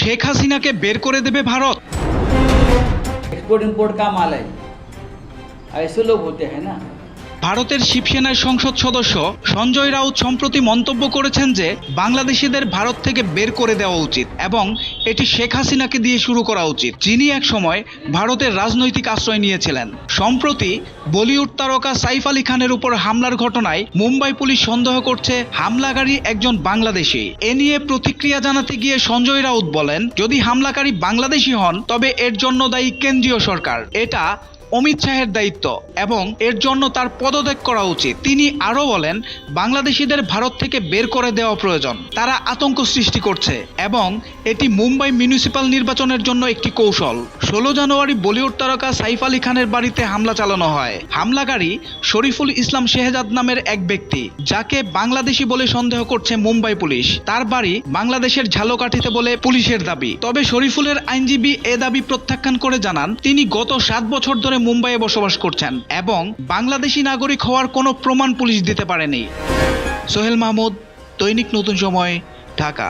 শেখ হাসিনাকে বের করে দেবে ভারত एक्सपोर्ट इंपोर्ट का माल है ऐसे लोग होते हैं ना ভারতের শিবসেনার সংসদ সদস্য সঞ্জয় রাউত সম্প্রতি মন্তব্য করেছেন যে বাংলাদেশিদের ভারত থেকে বের করে দেওয়া উচিত এবং এটি শেখ হাসিনাকে দিয়ে শুরু করা উচিত। যিনি এক সময় ভারতের রাজনৈতিক আশ্রয় নিয়েছিলেন। সম্প্রতি বলিউড তারকা সাইফ আলী খানের উপর হামলার ঘটনায় মুম্বাই পুলিশ সন্দেহ করছে হামলাকারী একজন বাংলাদেশি। এ নিয়ে প্রতিক্রিয়া জানাতে গিয়ে সঞ্জয় রাউত বলেন, যদি হামলাকারী বাংলাদেশি হন, তবে এর জন্য দায়ী কেন্দ্রীয় সরকার। এটা অমিত শাহের দায়িত্ব এবং এর জন্য তার পদত্যাগ করা উচিত। তিনি আরও বলেন, বাংলাদেশিদের ভারত থেকে বের করে দেওয়া প্রয়োজন। তারা আতঙ্ক সৃষ্টি করছে এবং এটি মুম্বাই মিউনিসিপাল নির্বাচনের জন্য একটি কৌশল। ষোলো জানুয়ারি বলিউড তারকা সাইফ আলী খানের বাড়িতে হামলা চালানো হয়। হামলাকারী শরীফুল ইসলাম শেহজাদ নামের এক ব্যক্তি, যাকে বাংলাদেশি বলে সন্দেহ করছে মুম্বাই পুলিশ। তার বাড়ি বাংলাদেশের ঝালকাঠিতে বলে পুলিশের দাবি। তবে শরীফুলের আইনজীবী এ দাবি প্রত্যাখ্যান করে জানান, তিনি গত সাত বছর ধরে মুম্বাইয়ে বসবাস করছেন এবং বাংলাদেশি নাগরিক হওয়ার কোনো প্রমাণ পুলিশ দিতে পারেনি। সোহেল মাহমুদ, দৈনিক নতুন সময়, ঢাকা।